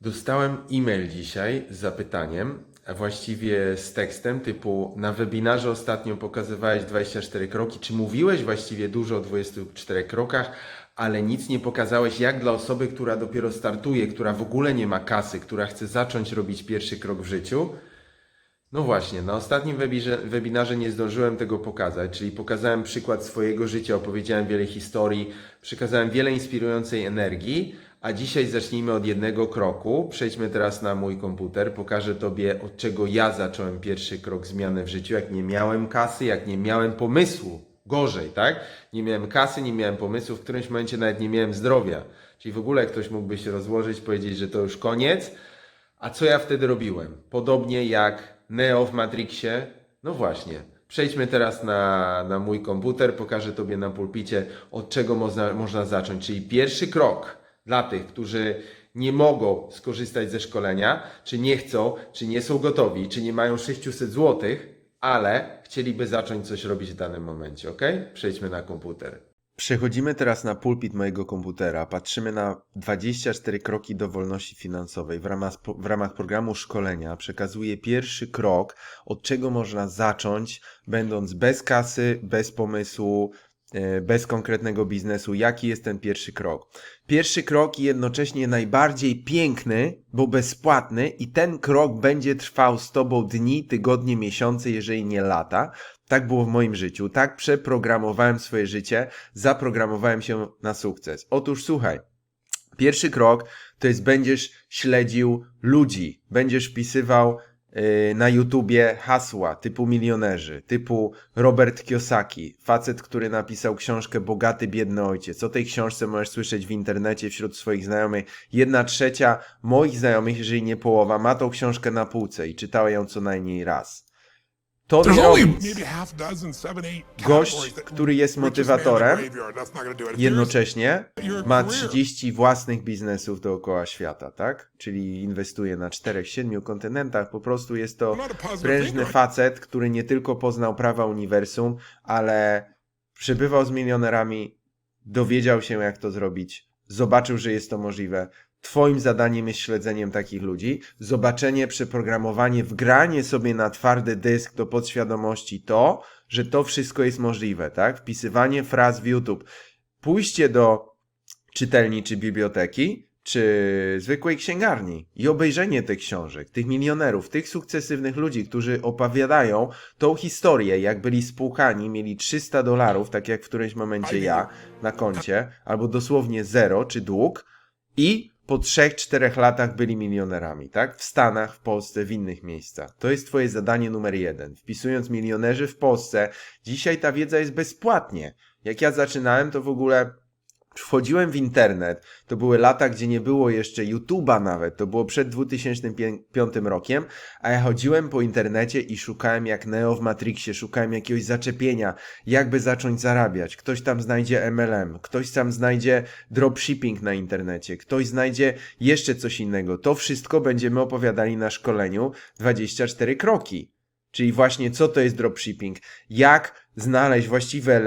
Dostałem e-mail dzisiaj z zapytaniem, a właściwie z tekstem typu na webinarze ostatnio pokazywałeś 24 kroki, czy mówiłeś właściwie dużo o 24 krokach, ale nic nie pokazałeś jak dla osoby, która dopiero startuje, która w ogóle nie ma kasy, która chce zacząć robić pierwszy krok w życiu. No właśnie, na ostatnim webinarze nie zdążyłem tego pokazać, czyli pokazałem przykład swojego życia, opowiedziałem wiele historii, przekazałem wiele inspirującej energii, a dzisiaj zacznijmy od jednego kroku. Przejdźmy teraz na mój komputer, pokażę Tobie od czego ja zacząłem pierwszy krok zmiany w życiu, jak nie miałem kasy, jak nie miałem pomysłu. Gorzej, tak? Nie miałem kasy, nie miałem pomysłu, w którymś momencie nawet nie miałem zdrowia. Czyli w ogóle ktoś mógłby się rozłożyć, powiedzieć, że to już koniec. A co ja wtedy robiłem? Podobnie jak Neo w Matrixie. No właśnie. Przejdźmy teraz na, na mój komputer, pokażę Tobie na pulpicie, od czego można, można zacząć. Czyli pierwszy krok dla tych, którzy nie mogą skorzystać ze szkolenia, czy nie chcą, czy nie są gotowi, czy nie mają 600 zł, ale chcieliby zacząć coś robić w danym momencie, ok? Przejdźmy na komputer. Przechodzimy teraz na pulpit mojego komputera. Patrzymy na 24 kroki do wolności finansowej. W ramach, w ramach programu szkolenia przekazuję pierwszy krok, od czego można zacząć, będąc bez kasy, bez pomysłu, bez konkretnego biznesu. Jaki jest ten pierwszy krok? Pierwszy krok i jednocześnie najbardziej piękny, bo bezpłatny, i ten krok będzie trwał z Tobą dni, tygodnie, miesiące, jeżeli nie lata. Tak było w moim życiu. Tak przeprogramowałem swoje życie, zaprogramowałem się na sukces. Otóż słuchaj, pierwszy krok to jest będziesz śledził ludzi, będziesz wpisywał na YouTubie hasła typu milionerzy, typu Robert Kiyosaki, facet, który napisał książkę Bogaty, biedny ojciec. O tej książce możesz słyszeć w internecie wśród swoich znajomych. Jedna trzecia moich znajomych, jeżeli nie połowa, ma tą książkę na półce i czytała ją co najmniej raz. To eight Gość, który jest motywatorem, jednocześnie ma career. 30 własnych biznesów dookoła świata, tak? Czyli inwestuje na 4-7 kontynentach. Po prostu jest to prężny facet, który nie tylko poznał prawa uniwersum, ale przebywał z milionerami, dowiedział się jak to zrobić, zobaczył, że jest to możliwe. Twoim zadaniem jest śledzeniem takich ludzi, zobaczenie, przeprogramowanie, wgranie sobie na twardy dysk do podświadomości to, że to wszystko jest możliwe, tak? Wpisywanie fraz w YouTube. Pójście do czytelni czy biblioteki, czy zwykłej księgarni i obejrzenie tych książek, tych milionerów, tych sukcesywnych ludzi, którzy opowiadają tą historię, jak byli spłukani, mieli 300 dolarów, tak jak w którymś momencie ja na koncie, albo dosłownie zero, czy dług i po 3-4 latach byli milionerami, tak? W Stanach, w Polsce, w innych miejscach. To jest Twoje zadanie numer jeden. Wpisując milionerzy w Polsce, dzisiaj ta wiedza jest bezpłatnie. Jak ja zaczynałem, to w ogóle wchodziłem w internet. To były lata, gdzie nie było jeszcze YouTube'a nawet. To było przed 2005 rokiem, a ja chodziłem po internecie i szukałem jak Neo w Matrixie, szukałem jakiegoś zaczepienia, jakby zacząć zarabiać. Ktoś tam znajdzie MLM, ktoś tam znajdzie dropshipping na internecie, ktoś znajdzie jeszcze coś innego. To wszystko będziemy opowiadali na szkoleniu 24 kroki. Czyli właśnie co to jest dropshipping, jak znaleźć właściwy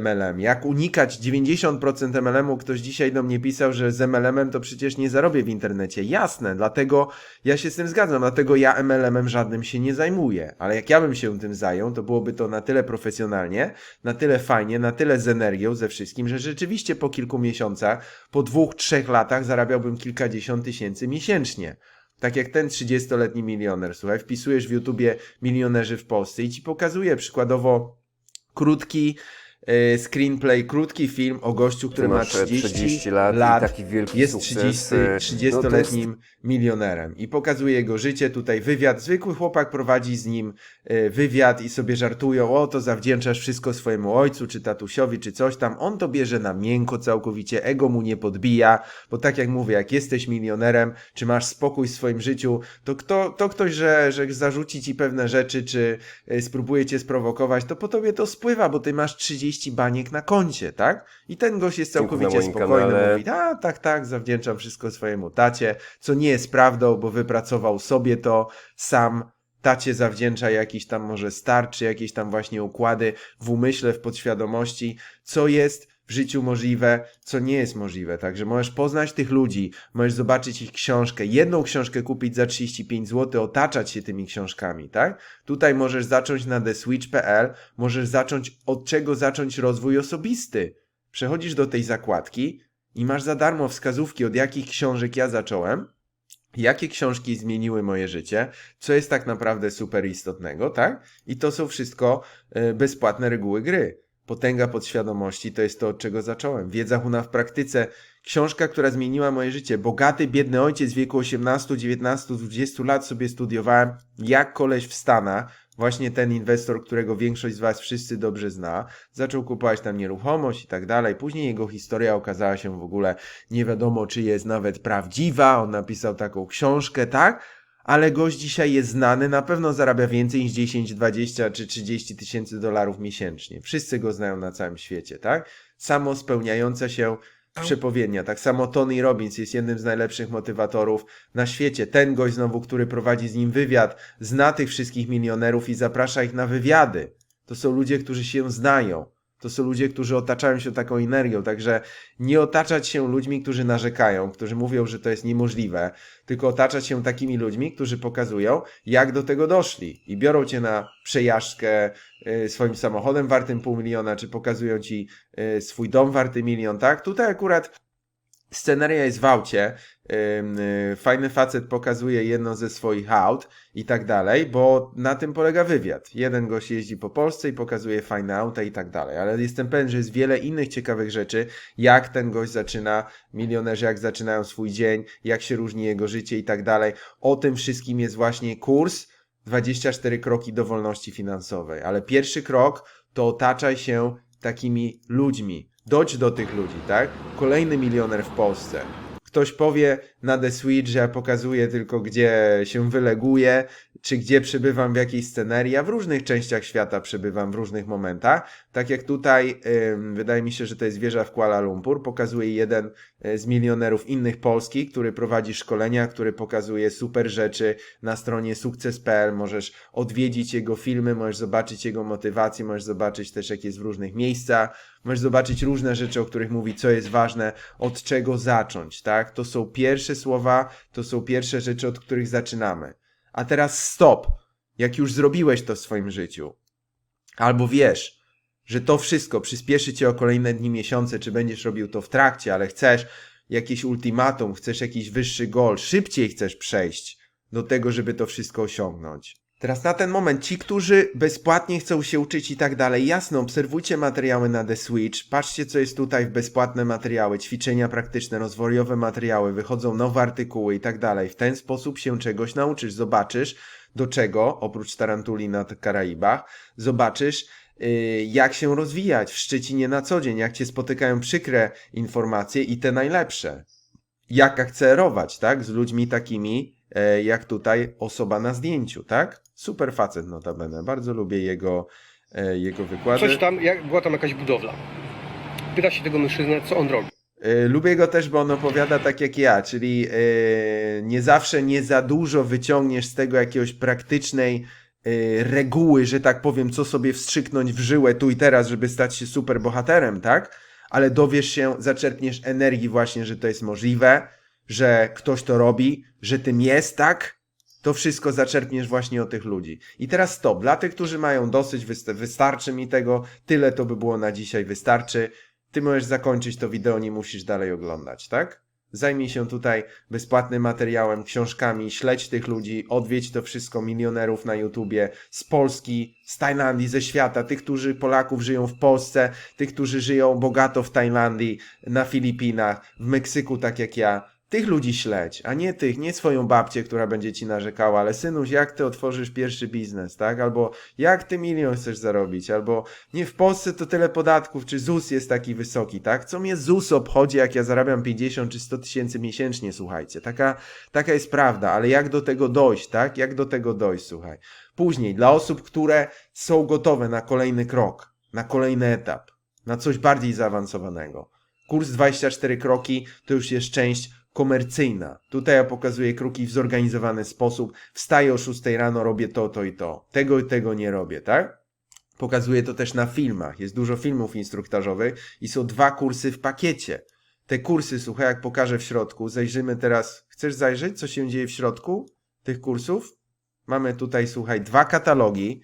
MLM, jak unikać 90% MLM-u. Ktoś dzisiaj do mnie pisał, że z MLM-em to przecież nie zarobię w internecie. Jasne, dlatego ja się z tym zgadzam, dlatego ja MLM-em żadnym się nie zajmuję. Ale jak ja bym się tym zajął, to byłoby to na tyle profesjonalnie, na tyle fajnie, na tyle z energią, ze wszystkim, że rzeczywiście po kilku miesiącach, po dwóch, trzech latach zarabiałbym kilkadziesiąt tysięcy miesięcznie. Tak jak ten 30-letni milioner, słuchaj, wpisujesz w YouTubie milionerzy w Polsce i ci pokazuje przykładowo krótki screenplay, krótki film o gościu, który ma masz, e, 30, 30 lat lat, taki wielki jest sukces, 30, e, 30-letnim milionerem. I pokazuje jego życie, tutaj wywiad, zwykły chłopak prowadzi z nim e, wywiad i sobie żartują, o to zawdzięczasz wszystko swojemu ojcu, czy tatusiowi, czy coś tam, on to bierze na miękko całkowicie, ego mu nie podbija, bo tak jak mówię, jak jesteś milionerem, czy masz spokój w swoim życiu, to, kto, to ktoś, że, że zarzuci ci pewne rzeczy, czy e, spróbuje cię sprowokować, to po tobie to spływa, bo ty masz 30 baniek na koncie, tak? I ten gość jest całkowicie spokojny, kanale. mówi, a tak, tak, zawdzięczam wszystko swojemu tacie, co nie jest prawdą, bo wypracował sobie to sam. Tacie zawdzięcza jakiś tam może starczy, jakieś tam właśnie układy w umyśle, w podświadomości, co jest w życiu możliwe, co nie jest możliwe. Także możesz poznać tych ludzi, możesz zobaczyć ich książkę, jedną książkę kupić za 35 zł, otaczać się tymi książkami, tak? Tutaj możesz zacząć na theswitch.pl, możesz zacząć od czego zacząć rozwój osobisty. Przechodzisz do tej zakładki i masz za darmo wskazówki, od jakich książek ja zacząłem, jakie książki zmieniły moje życie, co jest tak naprawdę super istotnego, tak? I to są wszystko e, bezpłatne reguły gry. Potęga podświadomości to jest to, od czego zacząłem. Wiedza Huna w praktyce. Książka, która zmieniła moje życie. Bogaty, biedny ojciec w wieku 18, 19, 20 lat sobie studiowałem, jak koleś w Stanach, właśnie ten inwestor, którego większość z Was wszyscy dobrze zna, zaczął kupować tam nieruchomość i tak dalej. Później jego historia okazała się w ogóle nie wiadomo, czy jest nawet prawdziwa. On napisał taką książkę, tak? Ale gość dzisiaj jest znany, na pewno zarabia więcej niż 10, 20 czy 30 tysięcy dolarów miesięcznie. Wszyscy go znają na całym świecie, tak? Samo spełniająca się przepowiednia. Tak samo Tony Robbins jest jednym z najlepszych motywatorów na świecie. Ten gość znowu, który prowadzi z nim wywiad, zna tych wszystkich milionerów i zaprasza ich na wywiady. To są ludzie, którzy się znają. To są ludzie, którzy otaczają się taką energią, także nie otaczać się ludźmi, którzy narzekają, którzy mówią, że to jest niemożliwe, tylko otaczać się takimi ludźmi, którzy pokazują, jak do tego doszli i biorą cię na przejażdżkę y, swoim samochodem wartym pół miliona, czy pokazują ci y, swój dom warty milion, tak? Tutaj akurat sceneria jest w aucie. Y, Fajny facet pokazuje jedno ze swoich aut i tak dalej, bo na tym polega wywiad. Jeden gość jeździ po Polsce i pokazuje fajne auta i tak dalej, ale jestem pewien, że jest wiele innych ciekawych rzeczy, jak ten gość zaczyna, milionerzy jak zaczynają swój dzień, jak się różni jego życie i tak dalej. O tym wszystkim jest właśnie kurs 24 kroki do wolności finansowej. Ale pierwszy krok to otaczaj się takimi ludźmi. Dojdź do tych ludzi, tak? Kolejny milioner w Polsce. Ktoś powie na The Switch, ja pokazuję tylko gdzie się wyleguję, czy gdzie przebywam w jakiej scenerii. Ja w różnych częściach świata przebywam w różnych momentach. Tak jak tutaj, wydaje mi się, że to jest wieża w Kuala Lumpur. Pokazuje jeden e, z milionerów innych polskich, który prowadzi szkolenia, który pokazuje super rzeczy na stronie sukces.pl. Możesz odwiedzić jego filmy, możesz zobaczyć jego motywację, możesz zobaczyć też jak jest w różnych miejscach. Możesz zobaczyć różne rzeczy, o których mówi, co jest ważne, od czego zacząć, tak? To są pierwsze słowa, to są pierwsze rzeczy, od których zaczynamy. A teraz stop. Jak już zrobiłeś to w swoim życiu, albo wiesz, że to wszystko przyspieszy cię o kolejne dni, miesiące, czy będziesz robił to w trakcie, ale chcesz jakieś ultimatum, chcesz jakiś wyższy goal, szybciej chcesz przejść do tego, żeby to wszystko osiągnąć. Teraz na ten moment ci, którzy bezpłatnie chcą się uczyć i tak dalej, jasno, obserwujcie materiały na The Switch, patrzcie co jest tutaj w bezpłatne materiały, ćwiczenia praktyczne, rozwojowe materiały, wychodzą nowe artykuły i tak dalej. W ten sposób się czegoś nauczysz, zobaczysz do czego, oprócz tarantuli na Karaibach, zobaczysz yy, jak się rozwijać w Szczecinie na co dzień, jak cię spotykają przykre informacje i te najlepsze jak akcerować, tak? Z ludźmi takimi, jak tutaj osoba na zdjęciu, tak? Super facet notabene. Bardzo lubię jego, e, jego wykłady. Coś tam, jak, była tam jakaś budowla. Pyta się tego mężczyznę, co on robi. E, Lubię go też, bo on opowiada tak jak ja, czyli e, nie zawsze nie za dużo wyciągniesz z tego jakiegoś praktycznej e, reguły, że tak powiem, co sobie wstrzyknąć w żyłę tu i teraz, żeby stać się super bohaterem, tak? Ale dowiesz się, zaczerpniesz energii właśnie, że to jest możliwe, że ktoś to robi, że tym jest, tak? To wszystko zaczerpniesz właśnie od tych ludzi. I teraz stop. Dla tych, którzy mają dosyć, wysta- wystarczy mi tego, tyle to by było na dzisiaj, wystarczy. Ty możesz zakończyć to wideo, nie musisz dalej oglądać, tak? Zajmij się tutaj bezpłatnym materiałem, książkami, śledź tych ludzi, odwiedź to wszystko milionerów na YouTubie z Polski, z Tajlandii, ze świata, tych, którzy Polaków żyją w Polsce, tych, którzy żyją bogato w Tajlandii, na Filipinach, w Meksyku, tak jak ja. Tych ludzi śledź, a nie tych, nie swoją babcię, która będzie ci narzekała, ale synuś, jak ty otworzysz pierwszy biznes, tak? Albo jak ty milion chcesz zarobić, albo nie w Polsce to tyle podatków, czy ZUS jest taki wysoki, tak? Co mnie ZUS obchodzi, jak ja zarabiam 50 czy 100 tysięcy miesięcznie, słuchajcie. Taka, taka jest prawda, ale jak do tego dojść, tak? Jak do tego dojść, słuchaj. Później, dla osób, które są gotowe na kolejny krok, na kolejny etap, na coś bardziej zaawansowanego. Kurs 24 kroki to już jest część komercyjna. Tutaj ja pokazuję kroki w zorganizowany sposób. Wstaję o 6 rano, robię to, to i to. Tego i tego nie robię, tak? Pokazuję to też na filmach. Jest dużo filmów instruktażowych i są dwa kursy w pakiecie. Te kursy, słuchaj, jak pokażę w środku, zajrzymy teraz. Chcesz zajrzeć, co się dzieje w środku tych kursów? Mamy tutaj, słuchaj, dwa katalogi.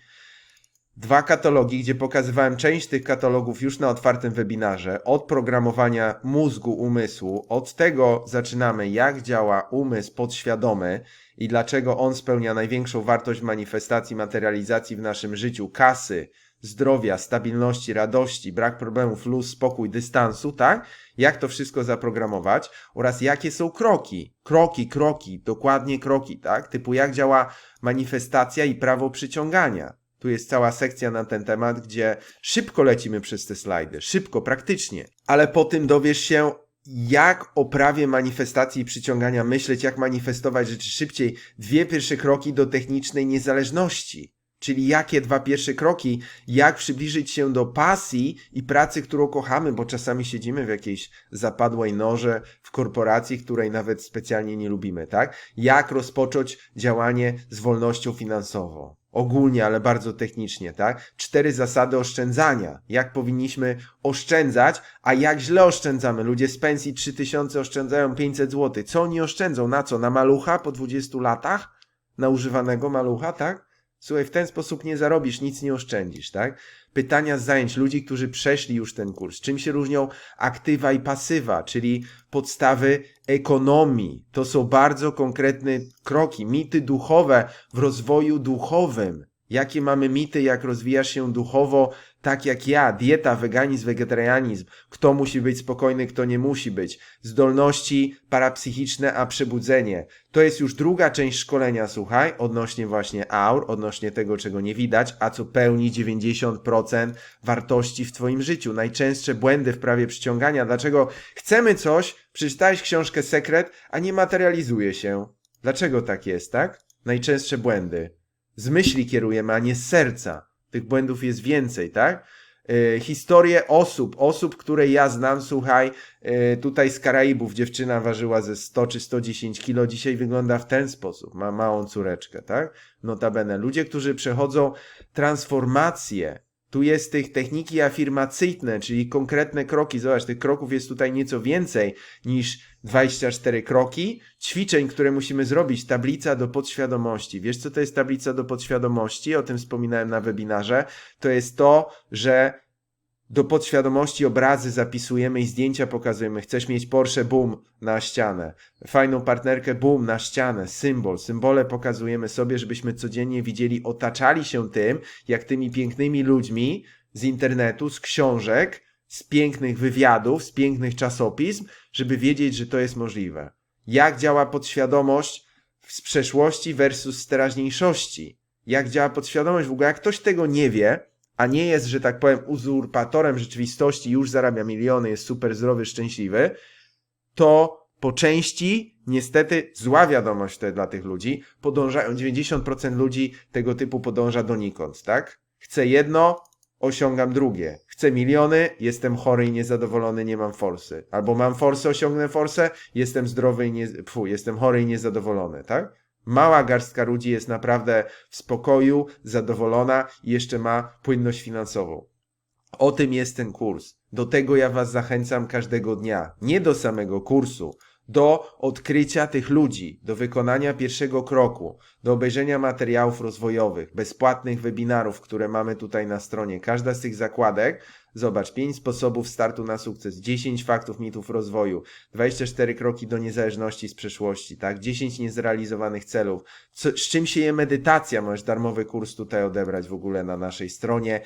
Dwa katalogi, gdzie pokazywałem część tych katalogów już na otwartym webinarze. Od programowania mózgu, umysłu. Od tego zaczynamy, jak działa umysł podświadomy i dlaczego on spełnia największą wartość manifestacji, materializacji w naszym życiu, kasy, zdrowia, stabilności, radości, brak problemów, luz, spokój, dystansu, tak? Jak to wszystko zaprogramować oraz jakie są kroki. Kroki, kroki, dokładnie kroki, tak? Typu jak działa manifestacja i prawo przyciągania. Tu jest cała sekcja na ten temat, gdzie szybko lecimy przez te slajdy, szybko, praktycznie. Ale po tym dowiesz się, jak o prawie manifestacji i przyciągania myśleć, jak manifestować rzeczy szybciej. Dwie pierwsze kroki do technicznej niezależności. Czyli jakie dwa pierwsze kroki, jak przybliżyć się do pasji i pracy, którą kochamy, bo czasami siedzimy w jakiejś zapadłej norze w korporacji, której nawet specjalnie nie lubimy, tak? Jak rozpocząć działanie z wolnością finansową? Ogólnie, ale bardzo technicznie, tak? Cztery zasady oszczędzania. Jak powinniśmy oszczędzać, a jak źle oszczędzamy. Ludzie z pensji 3000 oszczędzają 500 zł. Co oni oszczędzą? Na co? Na malucha po 20 latach? Na używanego malucha, tak? Słuchaj, w ten sposób nie zarobisz, nic nie oszczędzisz, tak? Pytania z zajęć ludzi, którzy przeszli już ten kurs. Czym się różnią aktywa i pasywa, czyli podstawy ekonomii. To są bardzo konkretne kroki, mity duchowe w rozwoju duchowym. Jakie mamy mity, jak rozwijasz się duchowo, tak jak ja, dieta, weganizm, wegetarianizm, kto musi być spokojny, kto nie musi być, zdolności parapsychiczne, a przebudzenie. To jest już druga część szkolenia, słuchaj, odnośnie właśnie aur, odnośnie tego, czego nie widać, a co pełni 90% wartości w Twoim życiu. Najczęstsze błędy w prawie przyciągania. Dlaczego chcemy coś, przeczytałeś książkę Sekret, a nie materializuje się? Dlaczego tak jest, tak? Najczęstsze błędy. Z myśli kierujemy, a nie z serca. Tych błędów jest więcej, tak? Yy, historie osób, osób, które ja znam, słuchaj, yy, tutaj z Karaibów dziewczyna ważyła ze 100 czy 110 kilo, dzisiaj wygląda w ten sposób, ma małą córeczkę, tak? Notabene, ludzie, którzy przechodzą transformację, tu jest tych techniki afirmacyjne, czyli konkretne kroki. Zobacz, tych kroków jest tutaj nieco więcej niż 24 kroki. Ćwiczeń, które musimy zrobić. Tablica do podświadomości. Wiesz, co to jest tablica do podświadomości? O tym wspominałem na webinarze. To jest to, że do podświadomości obrazy zapisujemy i zdjęcia pokazujemy. Chcesz mieć Porsche, boom, na ścianę. Fajną partnerkę, boom, na ścianę. Symbol. Symbole pokazujemy sobie, żebyśmy codziennie widzieli, otaczali się tym, jak tymi pięknymi ludźmi z internetu, z książek, z pięknych wywiadów, z pięknych czasopism, żeby wiedzieć, że to jest możliwe. Jak działa podświadomość z przeszłości versus z teraźniejszości. Jak działa podświadomość, w ogóle jak ktoś tego nie wie, a nie jest, że tak powiem, uzurpatorem rzeczywistości, już zarabia miliony, jest super zdrowy, szczęśliwy, to po części, niestety, zła wiadomość to dla tych ludzi, podążają, 90% ludzi tego typu podąża donikąd, tak? Chcę jedno, osiągam drugie. Chcę miliony, jestem chory i niezadowolony, nie mam forsy. Albo mam forsę, osiągnę forsę, jestem zdrowy i nie, pfu, jestem chory i niezadowolony, tak? Mała garstka ludzi jest naprawdę w spokoju, zadowolona i jeszcze ma płynność finansową. O tym jest ten kurs. Do tego ja Was zachęcam każdego dnia. Nie do samego kursu, do odkrycia tych ludzi, do wykonania pierwszego kroku, do obejrzenia materiałów rozwojowych, bezpłatnych webinarów, które mamy tutaj na stronie. Każda z tych zakładek, zobacz, 5 sposobów startu na sukces, 10 faktów, mitów rozwoju, 24 kroki do niezależności z przeszłości, tak? 10 niezrealizowanych celów. Co, z czym się je medytacja? Możesz darmowy kurs tutaj odebrać w ogóle na naszej stronie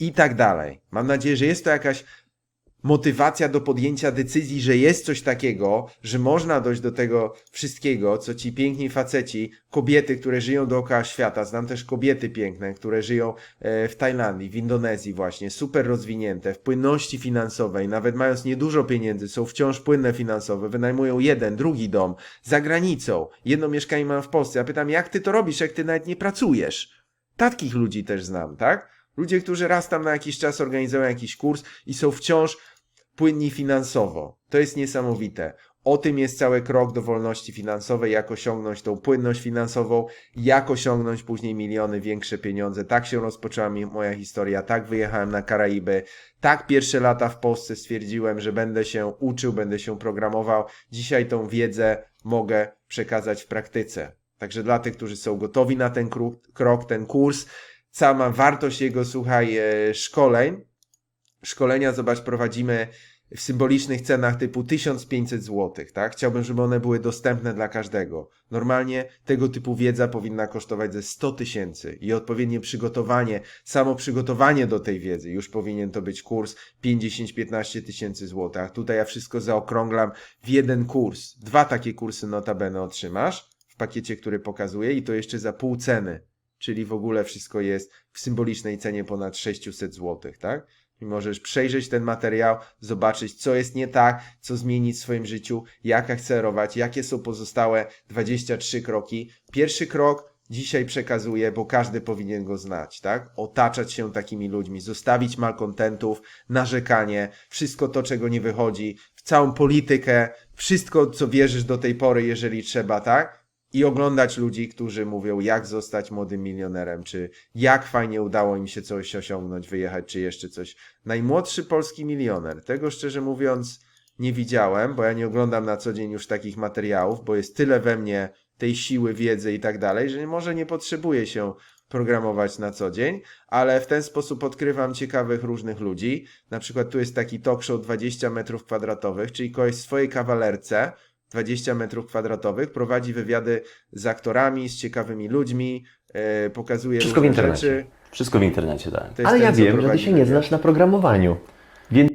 i tak dalej. Mam nadzieję, że jest to jakaś motywacja do podjęcia decyzji, że jest coś takiego, że można dojść do tego wszystkiego, co ci piękni faceci, kobiety, które żyją dookoła świata, znam też kobiety piękne, które żyją e, w Tajlandii, w Indonezji właśnie, super rozwinięte, w płynności finansowej, nawet mając niedużo pieniędzy, są wciąż płynne finansowe, wynajmują jeden, drugi dom, za granicą, jedno mieszkanie mam w Polsce. Ja pytam, jak ty to robisz, jak ty nawet nie pracujesz? Takich ludzi też znam, tak? Ludzie, którzy raz tam na jakiś czas organizują jakiś kurs i są wciąż płynni finansowo. To jest niesamowite. O tym jest cały krok do wolności finansowej, jak osiągnąć tą płynność finansową, jak osiągnąć później miliony, większe pieniądze. Tak się rozpoczęła moja historia, tak wyjechałem na Karaiby, tak pierwsze lata w Polsce stwierdziłem, że będę się uczył, będę się programował. Dzisiaj tą wiedzę mogę przekazać w praktyce. Także dla tych, którzy są gotowi na ten krok ten kurs, sama wartość jego, słuchaj, e, szkoleń, szkolenia, zobacz, prowadzimy w symbolicznych cenach typu 1500 zł, tak? Chciałbym, żeby one były dostępne dla każdego. Normalnie tego typu wiedza powinna kosztować ze 100 tysięcy i odpowiednie przygotowanie, samo przygotowanie do tej wiedzy, już powinien to być kurs 50-15 tysięcy złotych. Tutaj ja wszystko zaokrąglam w jeden kurs. Dwa takie kursy notabene otrzymasz w pakiecie, który pokazuję i to jeszcze za pół ceny. Czyli w ogóle wszystko jest w symbolicznej cenie ponad 600 złotych, tak? I możesz przejrzeć ten materiał, zobaczyć, co jest nie tak, co zmienić w swoim życiu, jak akcelerować, jakie są pozostałe 23 kroki. Pierwszy krok dzisiaj przekazuję, bo każdy powinien go znać, tak? Otaczać się takimi ludźmi, zostawić malkontentów, narzekanie, wszystko to, czego nie wychodzi, całą politykę, wszystko, co wierzysz do tej pory, jeżeli trzeba, tak? I oglądać ludzi, którzy mówią, jak zostać młodym milionerem, czy jak fajnie udało im się coś osiągnąć, wyjechać, czy jeszcze coś. Najmłodszy polski milioner. Tego szczerze mówiąc nie widziałem, bo ja nie oglądam na co dzień już takich materiałów, bo jest tyle we mnie tej siły, wiedzy i tak dalej, że może nie potrzebuję się programować na co dzień, ale w ten sposób odkrywam ciekawych różnych ludzi. Na przykład tu jest taki talk show 20 metrów kwadratowych, czyli kogoś w swojej kawalerce 20 metrów kwadratowych, prowadzi wywiady z aktorami, z ciekawymi ludźmi, e, pokazuje Wszystko w internecie. rzeczy. Wszystko w internecie, tak. Ale ten, ja wiem, że ty się nie znasz na programowaniu. Więc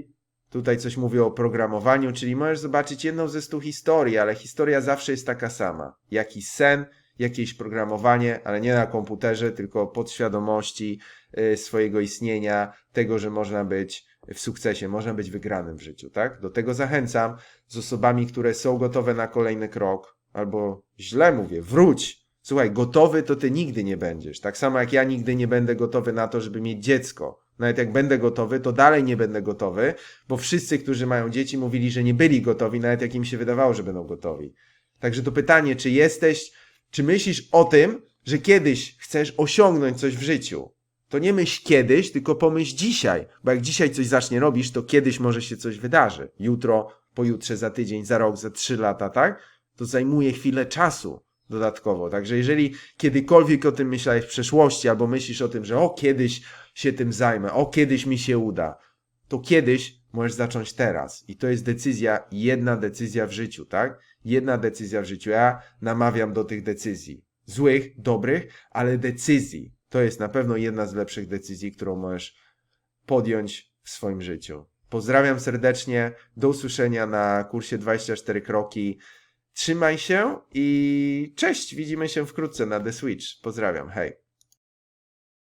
Tutaj coś mówi o programowaniu, czyli możesz zobaczyć jedną ze stu historii, ale historia zawsze jest taka sama. Jakiś sen, jakieś programowanie, ale nie na komputerze, tylko podświadomości y, swojego istnienia, tego, że można być w sukcesie, można być wygranym w życiu, tak? Do tego zachęcam z osobami, które są gotowe na kolejny krok, albo źle mówię, wróć. Słuchaj, gotowy to ty nigdy nie będziesz. Tak samo jak ja nigdy nie będę gotowy na to, żeby mieć dziecko. Nawet jak będę gotowy, to dalej nie będę gotowy, bo wszyscy, którzy mają dzieci, mówili, że nie byli gotowi, nawet jak im się wydawało, że będą gotowi. Także to pytanie, czy jesteś, czy myślisz o tym, że kiedyś chcesz osiągnąć coś w życiu? To nie myśl kiedyś, tylko pomyśl dzisiaj, bo jak dzisiaj coś zacznie robisz, to kiedyś może się coś wydarzy. Jutro, pojutrze, za tydzień, za rok, za trzy lata, tak? To zajmuje chwilę czasu dodatkowo. Także jeżeli kiedykolwiek o tym myślałeś w przeszłości, albo myślisz o tym, że o kiedyś się tym zajmę, o kiedyś mi się uda, to kiedyś możesz zacząć teraz. I to jest decyzja, jedna decyzja w życiu, tak? Jedna decyzja w życiu. Ja namawiam do tych decyzji. Złych, dobrych, ale decyzji. To jest na pewno jedna z lepszych decyzji, którą możesz podjąć w swoim życiu. Pozdrawiam serdecznie. Do usłyszenia na kursie 24 kroki. Trzymaj się i cześć. Widzimy się wkrótce na The Switch. Pozdrawiam. Hej.